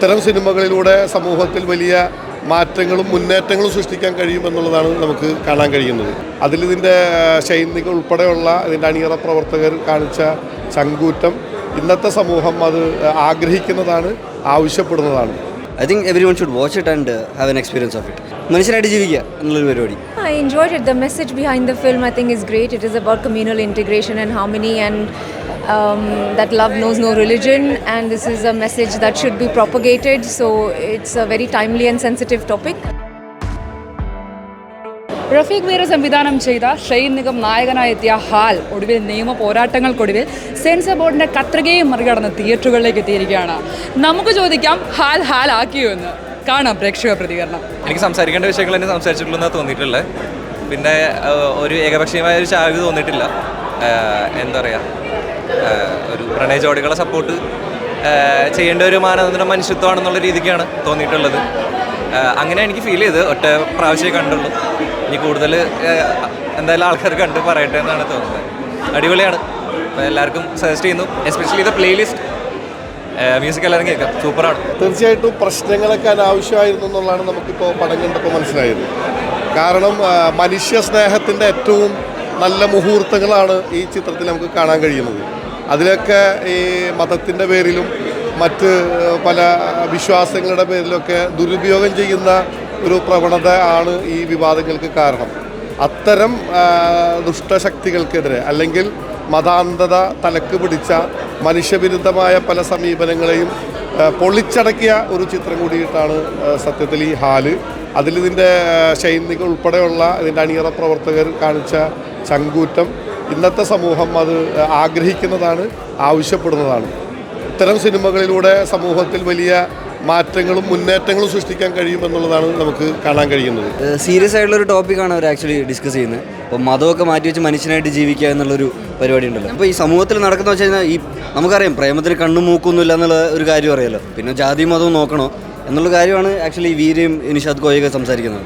ഇത്തരം സിനിമകളിലൂടെ സമൂഹത്തിൽ വലിയ മാറ്റങ്ങളും മുന്നേറ്റങ്ങളും സൃഷ്ടിക്കാൻ കഴിയുമെന്നുള്ളതാണ് നമുക്ക് കാണാൻ കഴിയുന്നത്. അതിലിതിന്റെ ശൈനികൾ ഉൾപ്പെടെയുള്ള ഇതിന്റെ അണിയറ പ്രവർത്തകർ കാണിച്ച ചങ്കൂറ്റം ഇന്നത്തെ സമൂഹം അത് ആഗ്രഹിക്കുന്നതാണ് ആവശ്യപ്പെടുന്നതാണ്. I think everyone should watch it and have an experience of it മനുഷ്യനായിട്ട് ജീവിക്കുക എന്നുള്ളൊരു പരിപാടി. I enjoyed it the message behind the film I think is great it is about communal integration and harmony, and um, that love knows no religion. And this is a message that should be propagated. So it's a very timely and sensitive topic. Rafeeq Meera സംവിധാനം ചെയ്ത Shane Nigam നായകനായി എത്തിയ ഹാൽ ഒടുവിൽ നിയമ പോരാട്ടങ്ങൾക്കൊടുവിൽ sensor ബോർഡിന്റെ കത്രികയും മറികടന്ന് തിയേറ്ററുകളിലേക്ക് എത്തിയിരിക്കുകയാണ് നമുക്ക് ചോദിക്കാം ഹാൽ ഹാൽ ആക്കിയോ എന്ന് കാണാം പ്രേക്ഷക പ്രതികരണം എനിക്ക് സംസാരിക്കേണ്ട വിഷയങ്ങൾ തന്നെ സംസാരിച്ചിട്ടുള്ളൂ എന്നാണ് തോന്നിയിട്ടുള്ളത് പിന്നെ ഒരു ഏകപക്ഷീയമായ ഒരു ചായ്വ് തോന്നിയിട്ടില്ല എന്താ പറയുക ഒരു പ്രണയ ജോഡികളെ സപ്പോർട്ട് ചെയ്യേണ്ട ഒരു മാനദണ്ഡം മനുഷ്യത്വമാണെന്നുള്ള രീതിക്കാണ് തോന്നിയിട്ടുള്ളത്. അങ്ങനെ എനിക്ക് ഫീൽ ചെയ്ത് ഒറ്റ പ്രാവശ്യമേ കണ്ടുള്ളൂ. ഇനി കൂടുതൽ എന്തായാലും ആൾക്കാർ കണ്ട് പറയട്ടെ എന്നാണ് തോന്നുന്നത്. അടിപൊളിയാണ്. അപ്പോൾ എല്ലാവർക്കും സജസ്റ്റ് ചെയ്യുന്നു. എസ്പെഷ്യലി ഇത് പ്ലേലിസ്റ്റ് മ്യൂസിക് എല്ലാവരും കേൾക്കാം. സൂപ്പറാണ്. തീർച്ചയായിട്ടും പ്രശ്നങ്ങളൊക്കെ അനാവശ്യമായിരുന്നു എന്നുള്ളതാണ് നമുക്കിപ്പോൾ പടം കണ്ടപ്പോൾ മനസ്സിലായത്. കാരണം മനുഷ്യ സ്നേഹത്തിന്റെ ഏറ്റവും നല്ല മുഹൂർത്തങ്ങളാണ് ഈ ചിത്രത്തിൽ നമുക്ക് കാണാൻ കഴിയുന്നത്. അതിലൊക്കെ ഈ മതത്തിന്റെ പേരിലും മറ്റ് പല വിശ്വാസങ്ങളുടെ പേരിലൊക്കെ ദുരുപയോഗം ചെയ്യുന്ന ഒരു പ്രവണത ആണ് ഈ വിവാദങ്ങൾക്ക് കാരണം. അത്തരം ദുഷ്ടശക്തികൾക്കെതിരെ അല്ലെങ്കിൽ മതാന്ധത തലക്ക് പിടിച്ച മനുഷ്യവിരുദ്ധമായ പല സമീപനങ്ങളെയും പൊളിച്ചടക്കിയ ഒരു ചിത്രം കൂടിയിട്ടാണ് സത്യത്തിൽ ഈ ഹാൽ അതിലിതിന്റെ ശൈനികൾ ഉൾപ്പെടെയുള്ള ഇതിന്റെ അണിയറ പ്രവർത്തകർ കാണിച്ച ചങ്കൂറ്റം ഇന്നത്തെ സമൂഹം അത് ആഗ്രഹിക്കുന്നതാണ് ആവശ്യപ്പെടുന്നതാണ്. ഇത്തരം സിനിമകളിലൂടെ സമൂഹത്തിൽ വലിയ മാറ്റങ്ങളും മുന്നേറ്റങ്ങളും സൃഷ്ടിക്കാൻ കഴിയുമെന്നുള്ളതാണ് നമുക്ക് കാണാൻ കഴിയുന്നത്. സീരിയസ് ആയിട്ടുള്ള ഒരു ടോപ്പിക്കാണ് അവർ ആക്ച്വലി ഡിസ്കസ് ചെയ്യുന്നത്. അപ്പോൾ മതമൊക്കെ മാറ്റി വെച്ച് മനുഷ്യനായിട്ട് ജീവിക്കുക എന്നുള്ളൊരു പരിപാടി ഉണ്ടല്ലോ. അപ്പോൾ ഈ സമൂഹത്തിൽ നടക്കുന്ന വെച്ച് കഴിഞ്ഞാൽ ഈ നമുക്കറിയാം പ്രേമത്തിൽ കണ്ണും മൂക്കൊന്നുമില്ല എന്നുള്ള ഒരു കാര്യം അറിയാലോ. പിന്നെ ജാതി മതവും നോക്കണോ? എന്നുള്ള കാര്യമാണ് ആക്ച്വലി വീരയും നിഷാദ് കോയൊക്കെ സംസാരിക്കുന്നത്.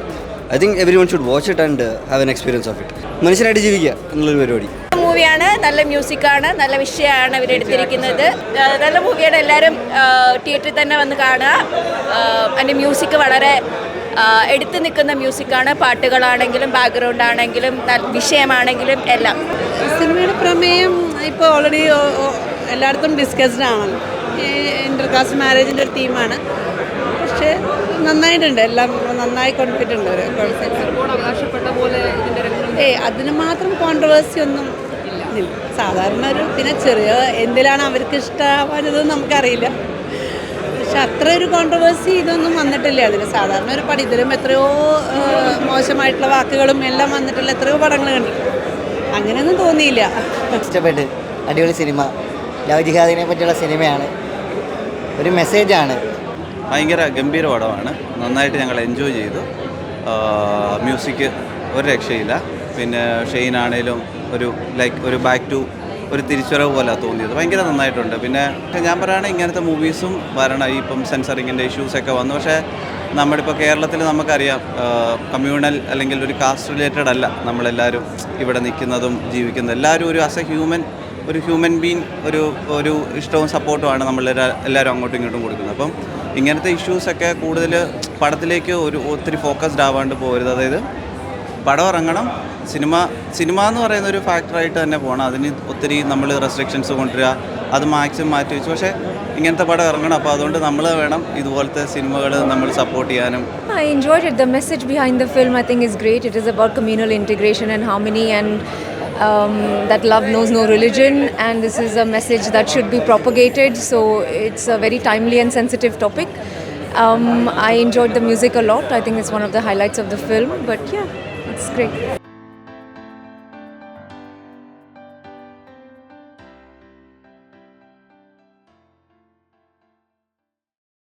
I think everyone should watch it and have an experience of it മനുഷ്യനായിട്ട് ജീവിക്കുക എന്നുള്ളൊരു പരിപാടി. മൂവിയാണ് നല്ല മ്യൂസിക്കാണ് നല്ല വിഷയമാണ് ഇവരെടുത്തിരിക്കുന്നത് എടുത്തിരിക്കുന്നത്. നല്ല മൂവിയാണ് എല്ലാവരും തിയേറ്ററിൽ തന്നെ വന്ന് കാണുക. അതിന്റെ മ്യൂസിക് വളരെ എടുത്തു നിൽക്കുന്ന മ്യൂസിക്കാണ് പാട്ടുകളാണെങ്കിലും ബാക്ക്ഗ്രൗണ്ട് ആണെങ്കിലും വിഷയമാണെങ്കിലും എല്ലാം. സിനിമയുടെ പ്രമേയം ഇപ്പോൾ ഓൾറെഡി എല്ലായിടത്തും ഡിസ്കസ്ഡ് ആണ്. ഇന്റർകാസ്റ്റ് മാരേജിന്റെ ഒരു തീമാണ് പക്ഷേ നന്നായിട്ടുണ്ട്. എല്ലാം നന്നായി കൊടുത്തിട്ടുണ്ട് ഒരു ഏ അതിന് മാത്രം കോൺട്രവേഴ്സി ഒന്നും ഇല്ല. സാധാരണ ഒരു പിന്നെ ചെറിയ എന്തിലാണ് അവർക്ക് ഇഷ്ടമാവാനതെന്ന് നമുക്കറിയില്ല. പക്ഷെ അത്ര ഒരു കോൺട്രവേഴ്സി ഇതൊന്നും വന്നിട്ടില്ല. അതിന് സാധാരണ ഒരു പടം ഇതിലും എത്രയോ മോശമായിട്ടുള്ള വാക്കുകളും എല്ലാം വന്നിട്ടുള്ള എത്രയോ പടങ്ങൾ കണ്ടിട്ടുണ്ട്. അങ്ങനെയൊന്നും തോന്നിയില്ല. ഇഷ്ടപ്പെട്ട് അടിപൊളി സിനിമ. ലവ് ജിഹാദിനെ പറ്റിയുള്ള സിനിമയാണ്. ഒരു മെസ്സേജാണ് ഭയങ്കര ഗംഭീര പടമാണ്. നന്നായിട്ട് ഞങ്ങൾ എൻജോയ് ചെയ്തു. മ്യൂസിക് ഒരു രക്ഷയില്ല. പിന്നെ ഷെയ്ൻ ആണേലും ഒരു ലൈക്ക് ഒരു ബാക്ക് ടു ഒരു തിരിച്ചുവരവ് പോലെ തോന്നിയത്. ഭയങ്കര നന്നായിട്ടുണ്ട്. പിന്നെ ഞാൻ പറയുകയാണെങ്കിൽ ഇങ്ങനത്തെ മൂവീസും വരണം. ഈ ഇപ്പം സെൻസറിങ്ങിന്റെ ഇഷ്യൂസൊക്കെ വന്നു. പക്ഷേ നമ്മുടെ ഇപ്പോൾ കേരളത്തിൽ നമുക്കറിയാം കമ്മ്യൂണൽ അല്ലെങ്കിൽ ഒരു കാസ്റ്റ് റിലേറ്റഡ് അല്ല. നമ്മളെല്ലാവരും ഇവിടെ നിൽക്കുന്നതും ജീവിക്കുന്നതും. എല്ലാവരും ഒരു ആസ് എ ഹ്യൂമൻ ഒരു ഹ്യൂമൻ ബീങ് ഒരു ഒരു ഇഷ്ടവും സപ്പോർട്ടുമാണ് നമ്മൾ എല്ലാവരും അങ്ങോട്ടും ഇങ്ങോട്ടും കൊടുക്കുന്നത്. അപ്പം ഇങ്ങനത്തെ ഇഷ്യൂസൊക്കെ കൂടുതൽ പടത്തിലേക്ക് ഒരു ഒത്തിരി ഫോക്കസ്ഡ് ആവാണ്ട് പോകരുത് അതായത് പടം ഇറങ്ങണം സിനിമ സിനിമ എന്ന് പറയുന്ന ഒരു ഫാക്ടറായിട്ട് തന്നെ പോകണം അതിന് ഒത്തിരി നമ്മൾ റെസ്ട്രിക്ഷൻസ് കൊണ്ടുവരിക അത് മാക്സിമം മാറ്റി വെച്ചു. പക്ഷേ ഇങ്ങനത്തെ പടം ഇറങ്ങണം. അപ്പോൾ അതുകൊണ്ട് നമ്മൾ വേണം ഇതുപോലത്തെ സിനിമകൾ നമ്മൾ സപ്പോർട്ട് ചെയ്യാനും. I enjoyed it the message behind the film I think is great it is about communal integration and harmony and um, that love knows no religion. And this is a message that should be propagated. So it's a very timely and sensitive topic. Um, I enjoyed the music a lot. I think it's one of the highlights of the film. But yeah, it's great.